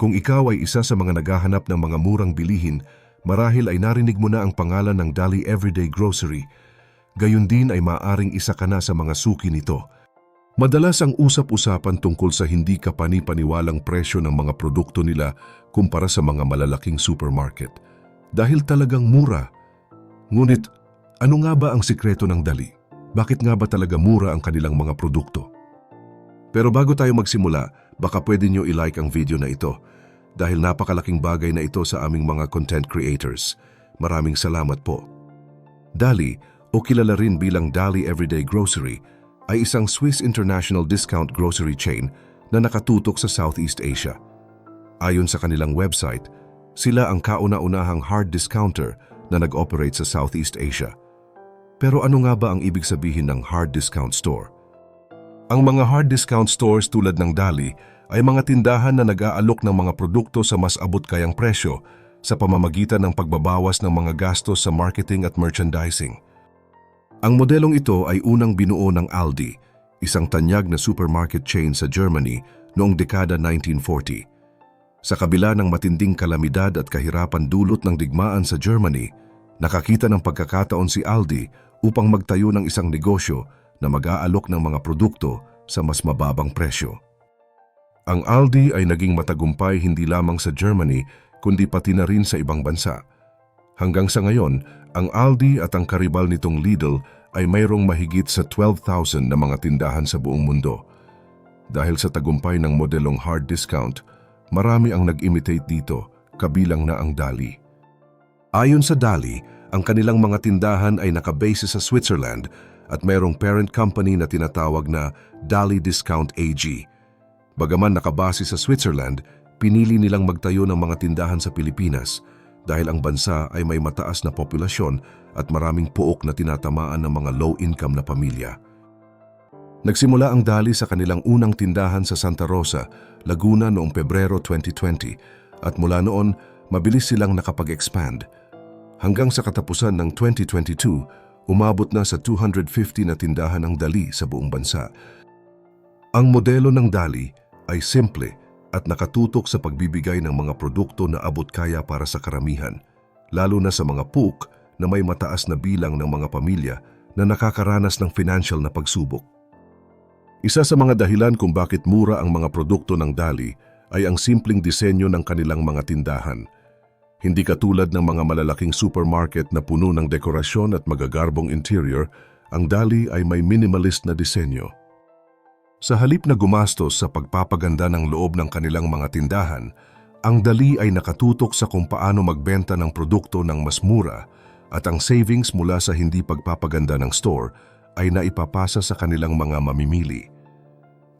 Kung ikaw ay isa sa mga naghahanap ng mga murang bilihin, marahil ay narinig mo na ang pangalan ng Dali Everyday Grocery. Gayun din ay maaring isa ka na sa mga suki nito. Madalas ang usap-usapan tungkol sa hindi kapani-paniwalang presyo ng mga produkto nila kumpara sa mga malalaking supermarket. Dahil talagang mura. Ngunit, ano nga ba ang sikreto ng Dali? Bakit nga ba talaga mura ang kanilang mga produkto? Pero bago tayo magsimula, baka pwede nyo i-like ang video na ito dahil napakalaking bagay na ito sa aming mga content creators. Maraming salamat po. Dali, o kilala rin bilang Dali Everyday Grocery, ay isang Swiss International Discount Grocery Chain na nakatutok sa Southeast Asia. Ayon sa kanilang website, sila ang kauna-unahang hard discounter na nag-operate sa Southeast Asia. Pero ano nga ba ang ibig sabihin ng hard discount store? Ang mga hard discount stores tulad ng Dali ay mga tindahan na nag-aalok ng mga produkto sa mas abot kayang presyo sa pamamagitan ng pagbabawas ng mga gastos sa marketing at merchandising. Ang modelong ito ay unang binuo ng Aldi, isang tanyag na supermarket chain sa Germany noong dekada 1940. Sa kabila ng matinding kalamidad at kahirapan dulot ng digmaan sa Germany, nakakita ng pagkakataon si Aldi upang magtayo ng isang negosyo na mag-aalok ng mga produkto sa mas mababang presyo. Ang Aldi ay naging matagumpay hindi lamang sa Germany kundi pati na rin sa ibang bansa. Hanggang sa ngayon, ang Aldi at ang karibal nitong Lidl ay mayroong mahigit sa 12,000 na mga tindahan sa buong mundo. Dahil sa tagumpay ng modelong hard discount, marami ang nag-imitate dito, kabilang na ang Dali. Ayon sa Dali, ang kanilang mga tindahan ay nakabase sa Switzerland at mayroong parent company na tinatawag na Dali Discount AG. Bagaman nakabase sa Switzerland, pinili nilang magtayo ng mga tindahan sa Pilipinas dahil ang bansa ay may mataas na populasyon at maraming puok na tinatamaan ng mga low-income na pamilya. Nagsimula ang Dali sa kanilang unang tindahan sa Santa Rosa, Laguna noong Pebrero 2020 at mula noon mabilis silang nakapag-expand. Hanggang sa katapusan ng 2022, umabot na sa 250 na tindahan ang Dali sa buong bansa. Ang modelo ng Dali ay simple at nakatutok sa pagbibigay ng mga produkto na abot kaya para sa karamihan, lalo na sa mga PUK na may mataas na bilang ng mga pamilya na nakakaranas ng financial na pagsubok. Isa sa mga dahilan kung bakit mura ang mga produkto ng Dali ay ang simpleng disenyo ng kanilang mga tindahan. Hindi katulad ng mga malalaking supermarket na puno ng dekorasyon at magagarbong interior, ang Dali ay may minimalist na disenyo. Sa halip na gumastos sa pagpapaganda ng loob ng kanilang mga tindahan, ang Dali ay nakatutok sa kung paano magbenta ng produkto ng mas mura at ang savings mula sa hindi pagpapaganda ng store ay naipapasa sa kanilang mga mamimili.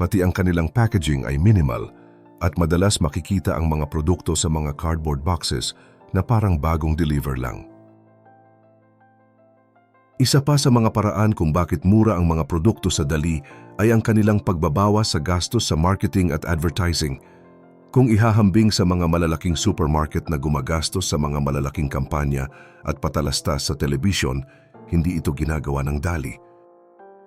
Pati ang kanilang packaging ay minimal at madalas makikita ang mga produkto sa mga cardboard boxes na parang bagong deliver lang. Isa pa sa mga paraan kung bakit mura ang mga produkto sa Dali ay ang kanilang pagbabawas sa gastos sa marketing at advertising. Kung ihahambing sa mga malalaking supermarket na gumagastos sa mga malalaking kampanya at patalastas sa telebisyon, hindi ito ginagawa ng Dali.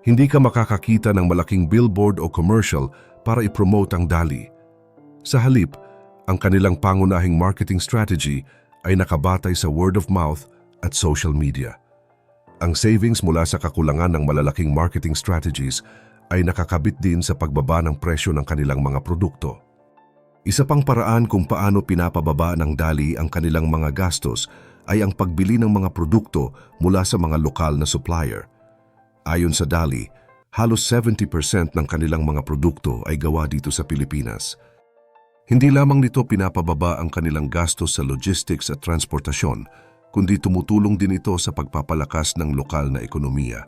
Hindi ka makakakita ng malaking billboard o commercial para ipromote ang Dali. Sa halip, ang kanilang pangunahing marketing strategy ay nakabatay sa word of mouth at social media. Ang savings mula sa kakulangan ng malalaking marketing strategies ay nakakabit din sa pagbaba ng presyo ng kanilang mga produkto. Isa pang paraan kung paano pinapababa ng Dali ang kanilang mga gastos ay ang pagbili ng mga produkto mula sa mga lokal na supplier. Ayon sa Dali, halos 70% ng kanilang mga produkto ay gawa dito sa Pilipinas. Hindi lamang nito pinapababa ang kanilang gastos sa logistics at transportasyon, kundi tumutulong din ito sa pagpapalakas ng lokal na ekonomiya.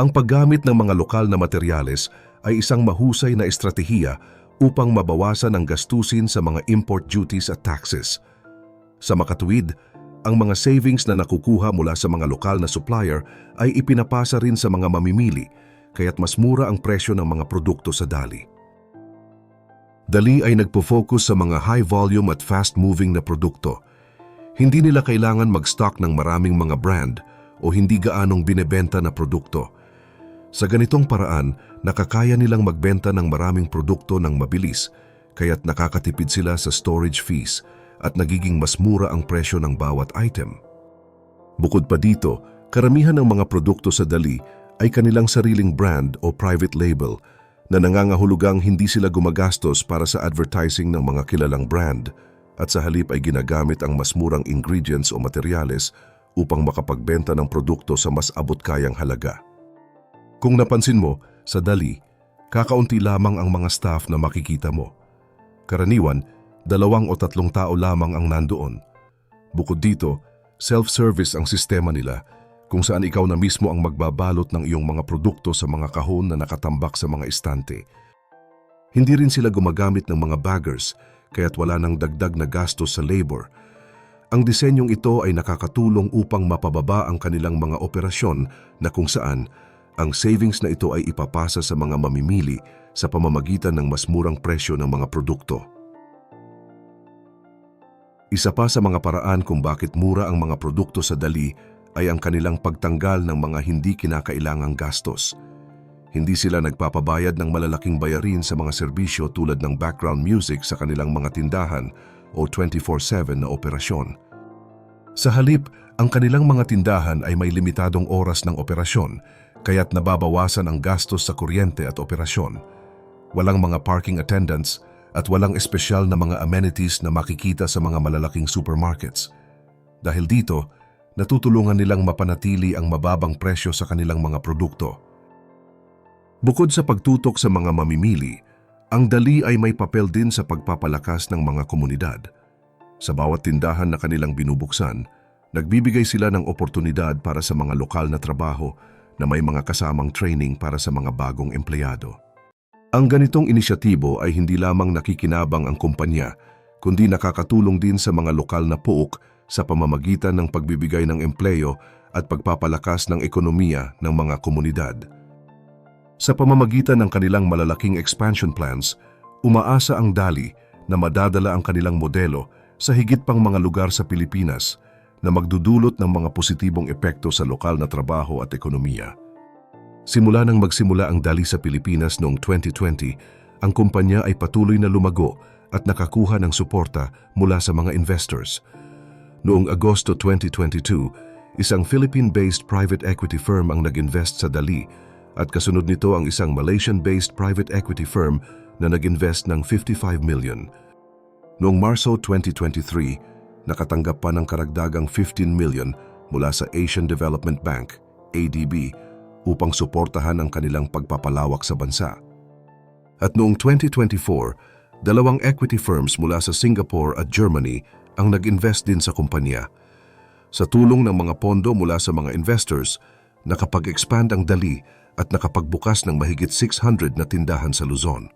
Ang paggamit ng mga lokal na materyales ay isang mahusay na estratehiya upang mabawasan ang gastusin sa mga import duties at taxes. Sa makatuwid, ang mga savings na nakukuha mula sa mga lokal na supplier ay ipinapasa rin sa mga mamimili, kaya't mas mura ang presyo ng mga produkto sa Dali. Dali ay nagpo-focus sa mga high volume at fast-moving na produkto. Hindi nila kailangan mag-stock ng maraming mga brand o hindi gaanong binebenta na produkto. Sa ganitong paraan, nakakaya nilang magbenta ng maraming produkto ng mabilis kaya't nakakatipid sila sa storage fees at nagiging mas mura ang presyo ng bawat item. Bukod pa dito, karamihan ng mga produkto sa Dali ay kanilang sariling brand o private label na nangangahulugang hindi sila gumagastos para sa advertising ng mga kilalang brand at sa halip ay ginagamit ang mas murang ingredients o materyales upang makapagbenta ng produkto sa mas abot-kayang halaga. Kung napansin mo, sa Dali, kakaunti lamang ang mga staff na makikita mo. Karaniwan, dalawang o tatlong tao lamang ang nandoon. Bukod dito, self-service ang sistema nila kung saan ikaw na mismo ang magbabalot ng iyong mga produkto sa mga kahon na nakatambak sa mga istante. Hindi rin sila gumagamit ng mga baggers kaya't wala nang dagdag na gastos sa labor. Ang disenyong ito ay nakakatulong upang mapababa ang kanilang mga operasyon na kung saan ang savings na ito ay ipapasa sa mga mamimili sa pamamagitan ng mas murang presyo ng mga produkto. Isa pa sa mga paraan kung bakit mura ang mga produkto sa Dali ay ang kanilang pagtanggal ng mga hindi kinakailangang gastos. Hindi sila nagpapabayad ng malalaking bayarin sa mga serbisyo tulad ng background music sa kanilang mga tindahan o 24-7 na operasyon. Sa halip, ang kanilang mga tindahan ay may limitadong oras ng operasyon kaya't nababawasan ang gastos sa kuryente at operasyon. Walang mga parking attendants at walang espesyal na mga amenities na makikita sa mga malalaking supermarkets. Dahil dito, natutulungan nilang mapanatili ang mababang presyo sa kanilang mga produkto. Bukod sa pagtutok sa mga mamimili, ang dali ay may papel din sa pagpapalakas ng mga komunidad. Sa bawat tindahan na kanilang binubuksan, nagbibigay sila ng oportunidad para sa mga lokal na trabaho na may mga kasamang training para sa mga bagong empleyado. Ang ganitong inisyatibo ay hindi lamang nakikinabang ang kumpanya, kundi nakakatulong din sa mga lokal na puok sa pamamagitan ng pagbibigay ng empleyo at pagpapalakas ng ekonomiya ng mga komunidad. Sa pamamagitan ng kanilang malalaking expansion plans, umaasa ang DALI na madadala ang kanilang modelo sa higit pang mga lugar sa Pilipinas na magdudulot ng mga positibong epekto sa lokal na trabaho at ekonomiya. Simula nang magsimula ang DALI sa Pilipinas noong 2020, ang kumpanya ay patuloy na lumago at nakakuha ng suporta mula sa mga investors – Noong Agosto 2022, isang Philippine-based private equity firm ang nag-invest sa Dali at kasunod nito ang isang Malaysian-based private equity firm na nag-invest ng 55 million. Noong Marso 2023, nakatanggap pa ng karagdagang 15 million mula sa Asian Development Bank, ADB, upang suportahan ang kanilang pagpapalawak sa bansa. At noong 2024, dalawang equity firms mula sa Singapore at Germany ang nag-invest din sa kumpanya. Sa tulong ng mga pondo mula sa mga investors, nakapag-expand ang dali at nakapagbukas ng mahigit 600 na tindahan sa Luzon.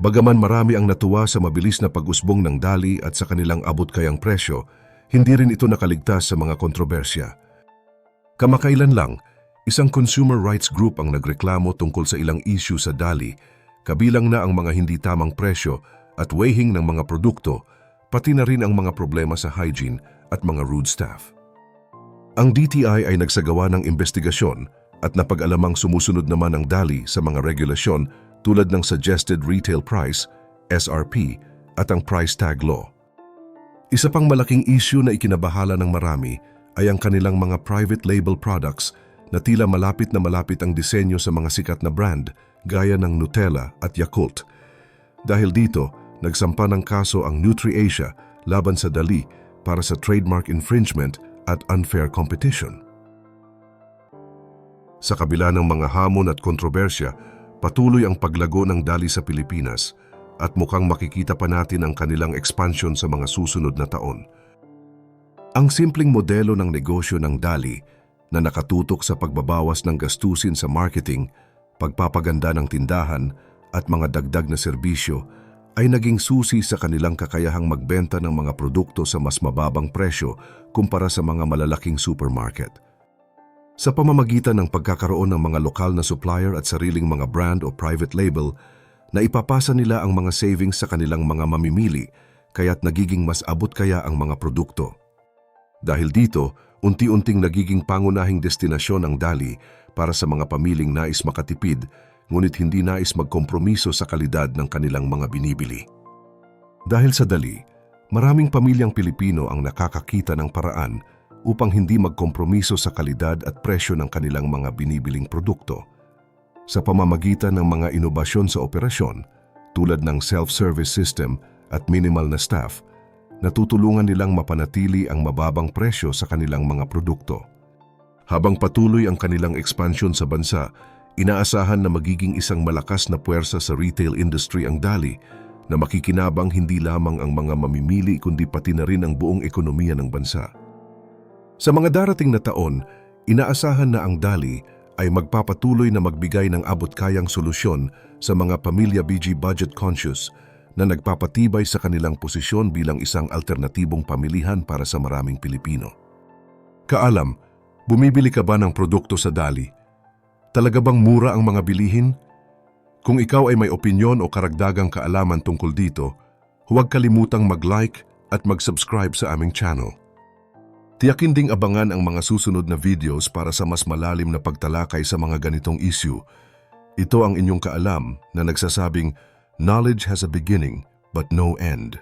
Bagaman marami ang natuwa sa mabilis na pag-usbong ng dali at sa kanilang abot kayang presyo, hindi rin ito nakaligtas sa mga kontrobersya. Kamakailan lang, isang consumer rights group ang nagreklamo tungkol sa ilang issue sa dali, kabilang na ang mga hindi tamang presyo at weighing ng mga produkto pati na rin ang mga problema sa hygiene at mga rude staff. Ang DTI ay nagsagawa ng investigasyon at napag-alamang sumusunod naman ang DALI sa mga regulasyon tulad ng Suggested Retail Price, SRP, at ang Price Tag Law. Isa pang malaking issue na ikinabahala ng marami ay ang kanilang mga private label products na tila malapit na malapit ang disenyo sa mga sikat na brand gaya ng Nutella at Yakult. Dahil dito, nagsampa ng kaso ang NutriAsia laban sa Dali para sa trademark infringement at unfair competition. Sa kabila ng mga hamon at kontrobersya, patuloy ang paglago ng Dali sa Pilipinas at mukhang makikita pa natin ang kanilang expansion sa mga susunod na taon. Ang simpleng modelo ng negosyo ng Dali na nakatutok sa pagbabawas ng gastusin sa marketing, pagpapaganda ng tindahan at mga dagdag na serbisyo ay naging susi sa kanilang kakayahang magbenta ng mga produkto sa mas mababang presyo kumpara sa mga malalaking supermarket. Sa pamamagitan ng pagkakaroon ng mga lokal na supplier at sariling mga brand o private label, na ipapasa nila ang mga savings sa kanilang mga mamimili kaya't nagiging mas abot kaya ang mga produkto. Dahil dito, unti-unting nagiging pangunahing destinasyon ang Dali para sa mga pamiling nais makatipid ngunit hindi nais magkompromiso sa kalidad ng kanilang mga binibili. Dahil sa dali, maraming pamilyang Pilipino ang nakakakita ng paraan upang hindi magkompromiso sa kalidad at presyo ng kanilang mga binibiling produkto. Sa pamamagitan ng mga inobasyon sa operasyon, tulad ng self-service system at minimal na staff, natutulungan nilang mapanatili ang mababang presyo sa kanilang mga produkto. Habang patuloy ang kanilang expansion sa bansa, inaasahan na magiging isang malakas na puwersa sa retail industry ang Dali na makikinabang hindi lamang ang mga mamimili kundi pati na rin ang buong ekonomiya ng bansa. Sa mga darating na taon, inaasahan na ang Dali ay magpapatuloy na magbigay ng abot-kayang solusyon sa mga pamilya BG budget conscious na nagpapatibay sa kanilang posisyon bilang isang alternatibong pamilihan para sa maraming Pilipino. Kaalam, bumibili ka ba ng produkto sa Dali? Talaga bang mura ang mga bilihin? Kung ikaw ay may opinyon o karagdagang kaalaman tungkol dito, huwag kalimutang mag-like at mag-subscribe sa aming channel. Tiyakin ding abangan ang mga susunod na videos para sa mas malalim na pagtalakay sa mga ganitong issue. Ito ang inyong kaalam na nagsasabing, Knowledge has a beginning but no end.